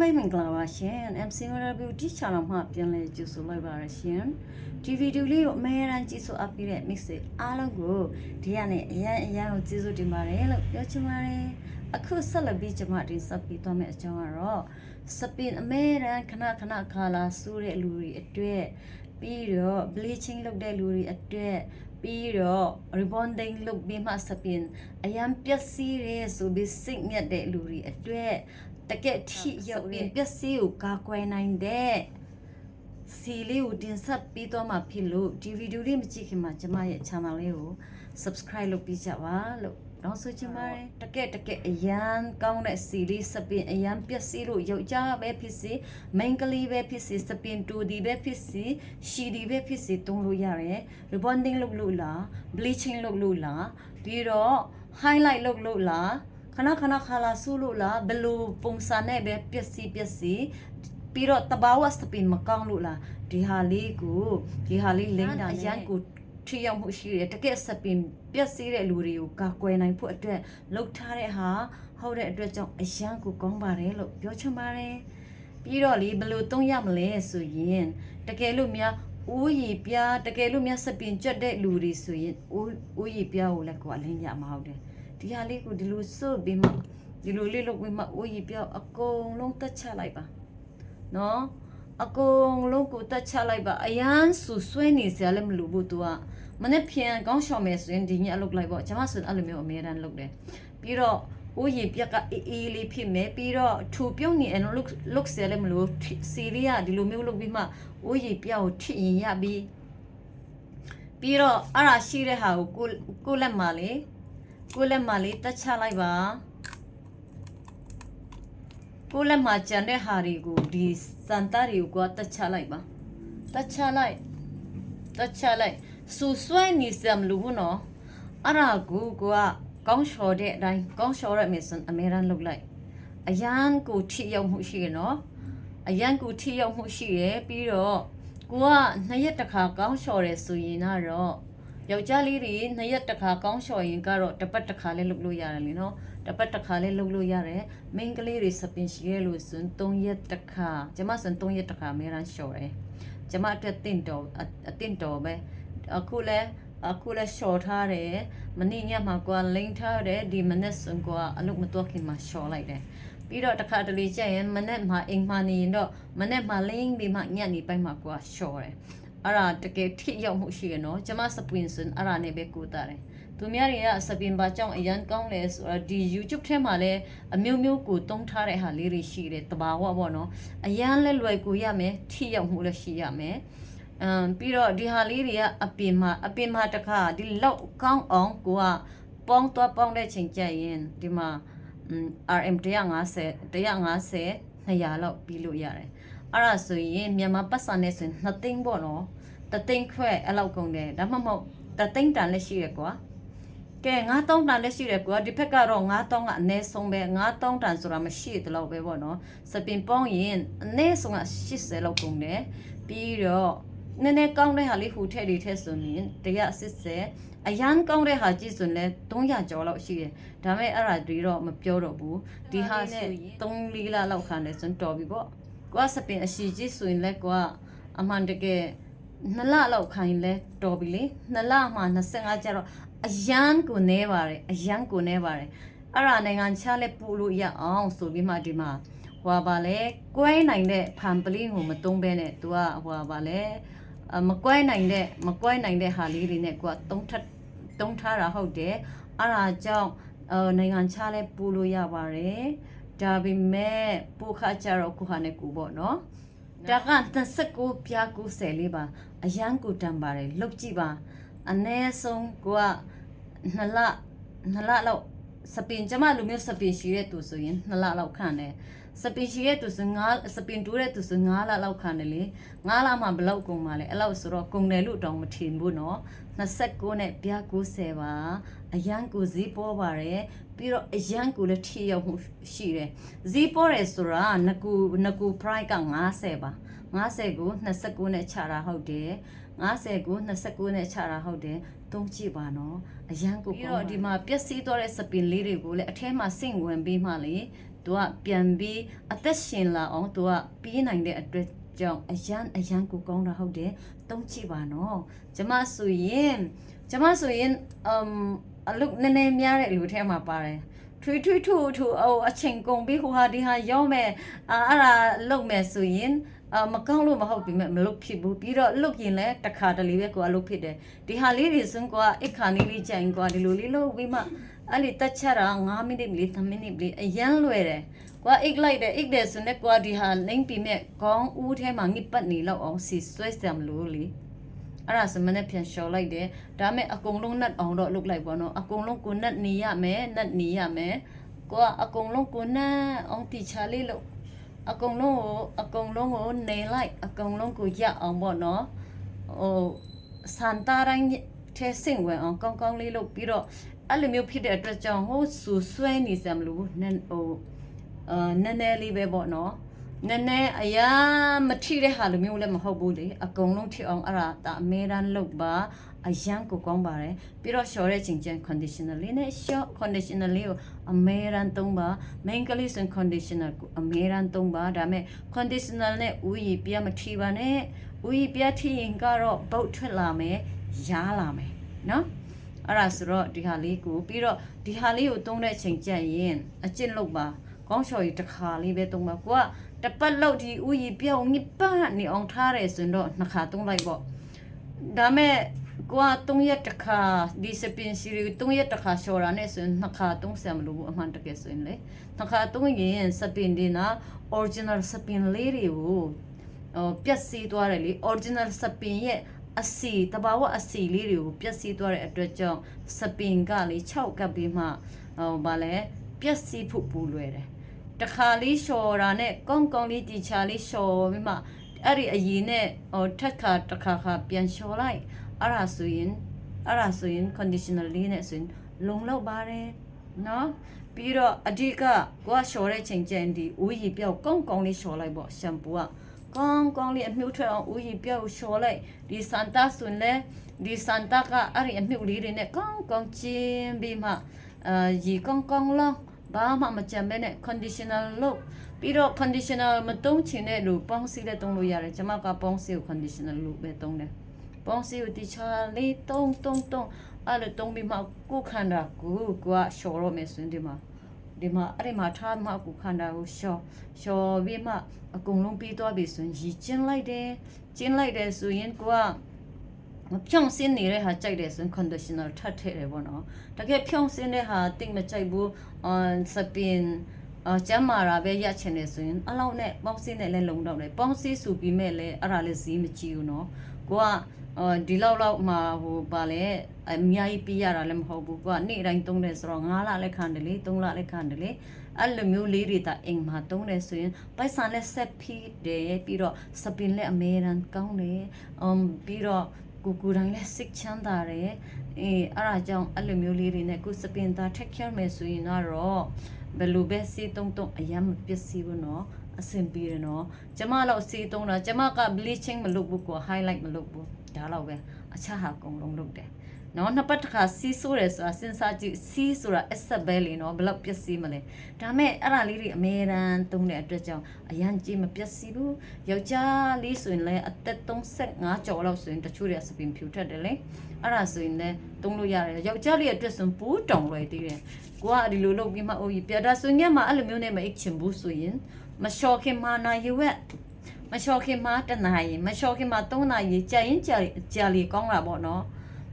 ပဲမင်္ဂလာပါရှင် MC Mara Beauty Channel မှာပြန်လည်ကြိုဆိုလိုက်ပါရရှင်ဒီဗီဒီယိုလေးကိုအများအားကြည့်ဆိုအပ်ပြီးတဲ့ mix အားလုံးကိုဒီကနေ့အရန်အရန်ကိုကျေးဇူးတင်ပါတယ်လို့ပြောချင်ပါတယ်အခုဆက်လက်ပြီးကျွန်မတင်ဆက်ပြီးသွားမယ့်အကြောင်းကတော့စပင်အမဲရန်ခဏခဏခါလာစူးတဲ့လူတွေအတွက်ပြီးတော့ bleaching လုပ်တဲ့လူတွေအတွက်ပြီးတော့ rebonding လုပ်ပြီးမှစပင်အရန်ပျက်စီးရဲဆိုပြီးစိတ်ညက်တဲ့လူတွေအတွက် တကက်ထိရောက်ရင်ပျက်စီးကိုကာကွယ်နိုင်တဲ့စီလေးကိုတင်ဆက်ပြီးတော့မှဖြစ်လို့ဒီဗီဒီယိုလေးမကြည့်ခင်မှာကျမရဲ့ channel လေးကို subscribe လုပ်ပြီးကြပါလို့တောင်းဆိုချင်ပါတယ်တကက်တကက်အရန်ကောင်းတဲ့စီလေးစပင်အရန်ပျက်စီးလို့ယောက်ျားပဲဖြစ်စေမိန်းကလေးပဲဖြစ်စေစပင်တူဒီပဲဖြစ်စေရှီဒီပဲဖြစ်စေတုံးလို့ရတယ် rebonding လုပ်လို့လား bleaching လုပ်လို့လားပြီးတော့ highlight လုပ်လို့လား ခဏခဏခါလာဆူလို့လားဘယ်လိုပုံစံနဲ့ပဲပျက်စီးပျက်စီးပြီးတော့တဘာဝစပင်မကောင်းလို့လားဒီဟာလေးကိုဒီဟာလေးလိမ့်တာအရန်ကိုထိရောက်မှုရှိတယ်တကယ်စပင်ပျက်စီးတဲ့လူတွေကိုကာကွယ်နိုင်ဖို့အတွက်လှုပ်ထားတဲ့ဟာဟုတ်တဲ့အတွက်ကြောင့်အရန်ကိုကောင်းပါတယ်လို့ပြောချင်ပါတယ်ပြီးတော့လေဘယ်လိုသုံးရမလဲဆိုရင်တကယ်လို့များဦးရည်ပြားတကယ်လို့များစပင်ကြွက်တဲ့လူတွေဆိုရင်ဦးဦးရည်ပြားကိုလည်းကိုယ်အလင်းရမှာဟုတ်တယ် ဒီဟာလေးကိုဒီလိုစွတ်ပြီးမှဒီလိုလေးလုပ်ပြီးမှဦးရည်ပြားအကုန်လုံးတက်ချလိုက်ပါနော်အကုန်လုံးကိုတက်ချလိုက်ပါအရန်ဆူဆွဲနေစရာလည်းမလိုဘူး तू ကမနေ့ဖြန်ကောင်းရှောင်မယ်ဆိုရင်ဒီညအလုပ်လိုက်ပေါ့ကျွန်မဆိုရင်အဲ့လိုမျိုးအများတန်းလုပ်တယ်ပြီးတော့ဦးရည်ပြက်ကအေးအေးလေးဖြစ်မယ်ပြီးတော့ထူပြုံးနေအဲ့လို look look စရာလည်းမလိုစီရီကဒီလိုမျိုးလုပ်ပြီးမှဦးရည်ပြက်ကိုထိရင်ရပြီးပြီးတော့အဲ့ဒါရှိတဲ့ဟာကိုကိုကိုလက်မှာလေ ကိုလက်မှာလေးတက်ချလိုက်ပါကိုလက်မှာကြံတဲ့ဟာတွေကိုဒီစန်တာတွေကိုကတက်ချလိုက်ပါတက်ချလိုက်တက်ချလိုက်စူဆွဲနေစမ်လို့နော်အဲ့ဒါကိုကကောင်းလျှော်တဲ့အတိုင်းကောင်းလျှော်ရမယ်ဆိုအမေရန်လုပ်လိုက်အရန်ကိုထိရောက်မှုရှိရနော်အရန်ကိုထိရောက်မှုရှိရပြီးတော့ကိုကနှစ်ရက်တစ်ခါကောင်းလျှော်တယ်ဆိုရင်တော့ ယောက်ျားလေးတွေနှစ်ရက်တစ်ခါကောင်းလျှော်ရင်ကတော့တစ်ပတ်တစ်ခါလေးလုပ်လို့ရတယ်လीနော်တစ်ပတ်တစ်ခါလေးလုပ်လို့ရတယ်မိန်းကလေးတွေစပင်ရှိရလို့ဆိုရင်3ရက်တစ်ခါကျမဆိုရင်3ရက်တစ်ခါအများရန်လျှော်တယ်ကျမအတွက်တင့်တော်အတင့်တော်ပဲအခုလဲအခုလဲရှော့ထားတယ်မနေ့ညမှာကွာလိန်ထားတယ်ဒီမနေ့စွန်ကွာအလုပ်မတော့ခင်မှာရှော့လိုက်တယ်ပြီးတော့တစ်ခါတလေကျရင်မနေ့မှာအိမ်မှာနေရင်တော့မနေ့မှာလိန်ပြီးမှညနေပိုင်းမှာကွာရှော့တယ် အဲ့ဒါတကယ်ထိရောက်မှုရှိရနော်ကျမစပွင့်စွန်အဲ့ဒါနဲ့ပဲကိုတာတယ်သူများတွေကစပင်ပါကြောင့်အရန်ကောင်းလဲဆိုတော့ဒီ YouTube ထဲမှာလည်းအမျိုးမျိုးကိုတုံးထားတဲ့ဟာလေးတွေရှိတယ်တဘာဝပေါ့နော်အရန်လက်လွယ်ကိုရမယ်ထိရောက်မှုလည်းရှိရမယ်အမ်ပြီးတော့ဒီဟာလေးတွေကအပင်မှာအပင်မှာတခါဒီလောက်ကောင်းအောင်ကိုကပေါင်းတော့ပေါင်းတဲ့ချိန်ကျရင်ဒီမှာ RM 150 150 200လောက်ပြီးလို့ရတယ် အဲ့ဒါဆိုရင်မြန်မာပတ်စံနဲ့ဆိုရင်2သိန်းပေါ့နော်တသိန်းခွဲအဲ့လောက်ကုန်တယ်ဒါမှမဟုတ်တသိန်းတန်လည်းရှိရကွာကဲ9000တန်လည်းရှိတယ်ကွာဒီဘက်ကတော့9000ကအနည်းဆုံးပဲ9000တန်ဆိုတာမရှိတယ်လို့ပဲပေါ့နော်စပင်ပေါင်းရင်အနည်းဆုံးက80လောက်ကုန်တယ်ပြီးတော့နည်းနည်းကောင်းတဲ့ဟာလေးဟိုထက်တွေထက်ဆိုရင်180အရန်ကောင်းတဲ့ဟာကြည့်ဆိုရင်လည်း300ကျော်လောက်ရှိတယ်ဒါပေမဲ့အဲ့ဒါတွေတော့မပြောတော့ဘူးဒီဟာဆိုရင်3 4လလောက်ခံတယ်ဆိုရင်တော်ပြီပေါ့ ကွာစပင်အရှိကြီးဆိုရင်လည်းကွာအမှန်တကယ်နှစ်လလောက်ခိုင်းလဲတော်ပြီလေနှစ်လမှ25ကျတော့အရန်ကိုနေပါတယ်အရန်ကိုနေပါတယ်အဲ့ဒါနိုင်ငံခြားလဲပို့လို့ရအောင်ဆိုပြီးမှဒီမှာဟွာပါလဲကွဲနိုင်တဲ့ဖန်ပလင်းကိုမတုံးဘဲနဲ့ तू ကဟွာပါလဲအမကွဲနိုင်တဲ့မကွဲနိုင်တဲ့ဟာလေးတွေနဲ့ကိုကတုံးထတုံးထားတာဟုတ်တယ်အဲ့ဒါကြောင့်အဲနိုင်ငံခြားလဲပို့လို့ရပါတယ် ဒါပေမဲ့ပို့ခါကြတော့ကိုဟာနဲ့ကိုပေါ့နော်ဒါက29ပြား90လေးပါအရန်ကိုတန်ပါတယ်လောက်ကြည့်ပါအ ਨੇ ဆုံးကိုကနှစ်လနှစ်လလောက်စပင်ကျမလူမျိုးစပင်ရှိတဲ့သူဆိုရင်နှစ်လလောက်ခံတယ် စပင်ရှိတဲ့သူစငါစပင်တိုးတဲ့သူစငါလာလောက်ခံတယ်လေငါလာမှဘလောက်ကုန်ပါလဲအဲ့လောက်ဆိုတော့ကုန်တယ်လို့တောင်မထင်ဘူးနော်29နဲ့ပြား90ပါအရန်ကိုဈေးပေါ်ပါတယ်ပြီးတော့အရန်ကိုလည်းထိရောက်မှုရှိတယ်ဈေးပေါ်တယ်ဆိုတာငကူငကူ price က90ပါ50ကို29နဲ့ခြားတာဟုတ်တယ်50ကို29နဲ့ခြားတာဟုတ်တယ်သုံးကြည့်ပါနော်အရန်ကိုပြီးတော့ဒီမှာပျက်စီးသွားတဲ့စပင်လေးတွေကိုလည်းအထဲမှာစင့်ဝင်ပြီးမှလေ သူကပြန်ပြီးအသက်ရှင်လာအောင်သူကပြီးနိုင်တဲ့အတွက်ကြောင့်အရန်အရန်ကိုကောင်းတာဟုတ်တယ်တုံးကြည့်ပါနော်ကျမဆိုရင်ကျမဆိုရင်အမ်အလုတ်နည်းနည်းများတဲ့လူထဲမှာပါတယ်ထွေးထွေးထူထူအော်အချိန်ကုန်ပြီးဟိုဟာဒီဟာရောက်မဲ့အာအဲ့ဒါလုံမဲ့ဆိုရင်အမကောင်းလို့မဟုတ်ပြီမဲ့မလုပ်ဖြစ်ဘူးပြီးတော့လုတ်ရင်လည်းတစ်ခါတလေပဲကိုအလုပ်ဖြစ်တယ်ဒီဟာလေးတွေစွန်းကွာအခါနေလေးကြိုင်ကွာဒီလိုလေးလို့ပြီးမှ အဲ့ဒီတက်ချက်တာ9မိနစ်လေး10မိနစ်လေးအရန်လွယ်တယ်ကွာအိတ်လိုက်တယ်အိတ်တယ်ဆိုနေကွာဒီဟာလိမ့်ပြီးမဲ့ခေါင်းဦးထဲမှာငိပတ်နေလောက်အောင်စီဆွဲစံမလို့လေအဲ့ဒါဆိုမနဲ့ပြန်လျှော်လိုက်တယ်ဒါမဲ့အကုန်လုံးနတ်အောင်တော့လုပ်လိုက်ပါတော့အကုန်လုံးကိုနတ်နေရမယ်နတ်နေရမယ်ကိုကအကုန်လုံးကိုနတ်အောင်တီချာလေးလို့အကုန်လုံးကိုအကုန်လုံးကိုနေလိုက်အကုန်လုံးကိုရအောင်ပေါ့နော်ဟိုစန်တာတိုင်း ထဲစင်ဝင်အောင်ကောင်းကောင်းလေးလုပ်ပြီးတော့အဲ့လိုမျိုးဖြစ်တဲ့အတွက်ကြောင့်ဟိုဆူဆွဲနေစမ်းမလို့နည်းဟိုအာနည်းနည်းလေးပဲပေါ့နော်နည်းနည်းအရာမထိတဲ့ဟာလိုမျိုးလည်းမဟုတ်ဘူးလေအကုန်လုံးထိအောင်အဲ့ဒါဒါအမေရန်လုပ်ပါအရန်ကိုကောင်းပါတယ်ပြီးတော့ short တဲ့ချိန်ကျန် conditioner လေးနဲ့ short conditioner လေးကိုအမေရန်သုံးပါ main ကလေးဆို conditioner ကိုအမေရန်သုံးပါဒါပေမဲ့ conditioner နဲ့ဥယျာဉ်ပြမထိပါနဲ့ဥယျာဉ်ပြထိရင်ကတော့ပုတ်ထွက်လာမယ် ရားလာမယ်နော်အဲ့ဒါဆိုတော့ဒီဟာလေးကိုပြီးတော့ဒီဟာလေးကိုသုံးတဲ့ချိန်ကျန်ရင်အကျင့်လုပ်ပါကောင်းချော်ကြီးတစ်ခါလေးပဲသုံးပါကိုကတပတ်လောက်ဒီဥယျာဉ်ပြောင်းညပတ်နေအောင်ထားတယ်ဆိုရင်တော့နှစ်ခါသုံးလိုက်ပေါ့ဒါမဲ့ကိုက3ရက်တစ်ခါဒီစပင်စီရီ3ရက်တစ်ခါရှော်တာနဲ့ဆိုရင်နှစ်ခါသုံးဆံမလို့ဘူးအမှန်တကယ်ဆိုရင်လေနှစ်ခါသုံးရင်စပင်ဒီနာ original စပင်လေးတွေကိုဟိုပြက်စီးသွားတယ်လေ original စပင်ရဲ့ အစီတဘာဝအစီလေးတွေကိုပြက်စီးသွားတဲ့အတွက်ကြောင့်စပင်ကလေ6ကပ်ပြီးမှဟိုဗာလဲပြက်စီးဖို့ပူလွယ်တယ်တခါလေးလျှော်တာနဲ့ကောင်းကောင်းလေးတီချာလေးလျှော်ပြီးမှအဲ့ဒီအရင်နဲ့ဟိုထက်ခါတစ်ခါခါပြန်လျှော်လိုက်အဲ့ဒါဆိုရင်အဲ့ဒါဆိုရင် conditional လေးနဲ့ဆိုရင်လုံလောက်ပါတယ်နော်ပြီးတော့အဓိကကိုကလျှော်တဲ့ချိန်ကျရင်ဒီဦးရီပြောက်ကောင်းကောင်းလေးလျှော်လိုက်ပေါ့ရှမ်ပူက ကောင်းကောင်းလေးအမြုပ်ထွက်အောင်ဦးရီပြောက်လျှော်လိုက်ဒီစန်တာဆိုရင်လေဒီစန်တာကအဲ့ဒီအမြုပ်လေးတွေနဲ့ကောင်းကောင်းချင်းပြီးမှအာရီကောင်းကောင်းလောဘာမှမကြမ်းပဲနဲ့ conditional လို့ပြီးတော့ conditional မတုံးချင်တဲ့လူပေါင်းစည်းလည်းတုံးလို့ရတယ်ကျွန်မကပေါင်းစည်းကို conditional လို့ပဲတုံးတယ်ပေါင်းစည်းကိုတခြားလေးတုံးတုံးတုံးအဲ့လိုတုံးပြီးမှကိုယ်ခန္ဓာကိုယ်ကရှော်တော့မယ်ဆိုရင်ဒီမှာ ဒီမှာအဲ့ဒီမှာထားမှအကူခန္ဓာကိုလျှော်လျှော်ပြီးမှအကုန်လုံးပြီးသွားပြီဆိုရင်ရည်ကျင်းလိုက်တယ်ကျင်းလိုက်တယ်ဆိုရင်ကိုကမဖြောင့်စင်းနေတဲ့ဟာကြိုက်တယ်ဆိုရင် conditioner ထပ်ထည့်တယ်ပေါ့နော်တကယ်ဖြောင့်စင်းတဲ့ဟာတိတ်မကြိုက်ဘူးအစပင်အကျမ်းမာတာပဲရချင်တယ်ဆိုရင်အလောက်နဲ့ပေါင်းစင်းနဲ့လည်းလုံတော့တယ်ပေါင်းစင်းဆိုပြီးမဲ့လည်းအဲ့ဒါလည်းဈေးမကြီးဘူးနော်ကိုက အော်ဒီလောက်လောက်မှဟိုပါလေအများကြီးပြရတာလည်းမဟုတ်ဘူးကိုကနေ့တိုင်းသုံးတယ်ဆိုတော့9လလည်းခံတယ်လေ3လလည်းခံတယ်လေအဲ့လိုမျိုးလေးတွေတာအိမ်မှာသုံးတယ်ဆိုရင်ပိုက်ဆံလည်းဆက်ဖိတယ်ပြီးတော့စပင်လည်းအမေရန်ကောင်းတယ်အမ်ပြီးတော့ကိုကိုတိုင်းလည်းစိတ်ချမ်းသာတယ်အေးအဲ့ဒါကြောင့်အဲ့လိုမျိုးလေးတွေနဲ့ကိုစပင်သား take care မယ်ဆိုရင်တော့ဘယ်လိုပဲစီတုံတုံအယမ်းမပျက်စီးဘူးနော် အဆင်ပြေတယ်နော်ကျမတော့စီတုံးတာကျမက bleaching မလုပ်ဘူးကွာ highlight မလုပ်ဘူးဒါတော့ပဲအခြားဟာအကုန်လုံးလုပ်တယ်နော်နှစ်ပတ်တစ်ခါစီးဆိုးတယ်ဆိုတာစဉ်းစားကြည့်စီးဆိုတာအဆက်ပဲလေနော်ဘယ်လောက်ပျက်စီးမလဲဒါမဲ့အဲ့ဒါလေးတွေအမေရန်သုံးတဲ့အတွက်ကြောင့်အရန်ကြီးမပျက်စီးဘူးယောက်ျားလေးဆိုရင်လည်းအသက်35ကျော်လောက်ဆိုရင်တချို့တွေကစပင်ဖြူထက်တယ်လေအဲ့ဒါဆိုရင်လည်းသုံးလို့ရတယ်ယောက်ျားလေးအတွက်ဆိုပူးတောင်လွယ်သေးတယ်ကိုကဒီလိုလုပ်ပြီးမှအိုးကြီးပြဒါဆိုရင်မှအဲ့လိုမျိုးနဲ့မအိတ်ချင်ဘူးဆိုရင် မလျှော်ခင်မာနာရွက်မလျှော်ခင်မာတနာရီမလျှော်ခင်မာ3နာရီကြာရင်ကြာကြာလီကောင်းတာပေါ့နော်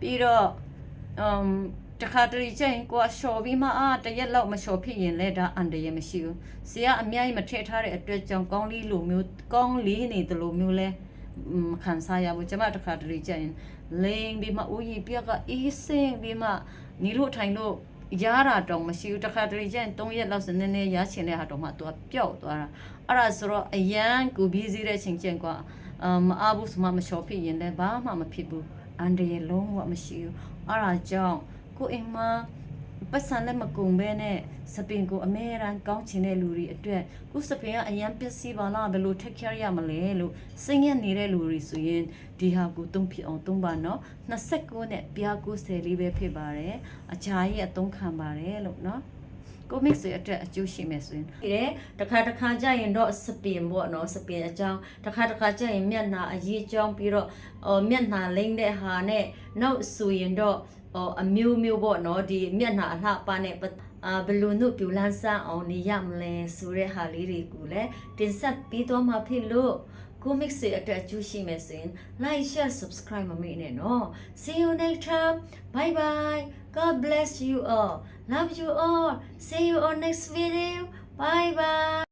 ပြီးတော့အမ်တခါတလေကျရင်ကိုကလျှော်ပြီးမှအာတရက်လောက်မလျှော်ဖြစ်ရင်လည်းဒါအန်တရမရှိဘူး။ဆရာအများကြီးမထည့်ထားတဲ့အတွက်ကြောင့်ကောင်းလေးလိုမျိုးကောင်းလေးနေတယ်လို့မျိုးလဲမခံစားရဘူး။ကျမတခါတလေကျရင်လိန်ပြီးမှဦးကြီးပြက်ကအေးစင်းပြီးမှနီလို့ထိုင်လို့ ရတာတောင်မရှိဘူးတခါတလေကျရင်3ရက်လောက်စနည်းနည်းရချင်တဲ့ဟာတော့မှသူကပျောက်သွားတာအဲ့ဒါဆိုတော့အရန်ကိုဘီးစည်းတဲ့ချိန်ကျရင်ကွာအမအားဘူးစမမလျှော်ဖြစ်ရင်လည်းဘာမှမဖြစ်ဘူးအန်တရလုံးဝမရှိဘူးအဲ့ဒါကြောင့်ကိုအိမ်မှာ ပတ်စံလည်းမကုန်ဘဲနဲ့စပင်ကိုအမဲရန်ကောင်းချင်တဲ့လူတွေအတွက်ခုစပင်ကအရန်ပျက်စီးပါလားဘယ်လို take care ရမလဲလို့စိတ်ညစ်နေတဲ့လူတွေဆိုရင်ဒီဟာကိုသုံးဖြစ်အောင်သုံးပါနော်29နဲ့ပြား90လေးပဲဖြစ်ပါတယ်အချာကြီးအသုံးခံပါတယ်လို့နော်ကိုမစ်တွေအတွက်အကျိုးရှိမယ်ဆိုရင်ဒီတဲ့တစ်ခါတစ်ခါကျရင်တော့စပင်ပေါ့နော်စပင်အကြောင်းတစ်ခါတစ်ခါကျရင်မျက်နှာအရေးအကြောင်းပြီးတော့အော်မျက်နှာလိမ့်တဲ့ဟာနဲ့နောက်ဆိုရင်တော့ အော်အမျိုးမျိုးပေါ့နော်ဒီမျက်နှာအလှပနဲ့ပတ်အာဘယ်လူနုပြူလန်းဆန်းအောင်နေရမလဲဆိုတဲ့ဟာလေးတွေကိုလည်းတင်ဆက်ပြီးတော့မှဖြစ်လို့ကိုမစ်စေအတွက်အကျိုးရှိမယ်ဆိုရင် like share subscribe မမေ့နဲ့နော် see you next time bye bye god bless you all love you all see you on next video bye bye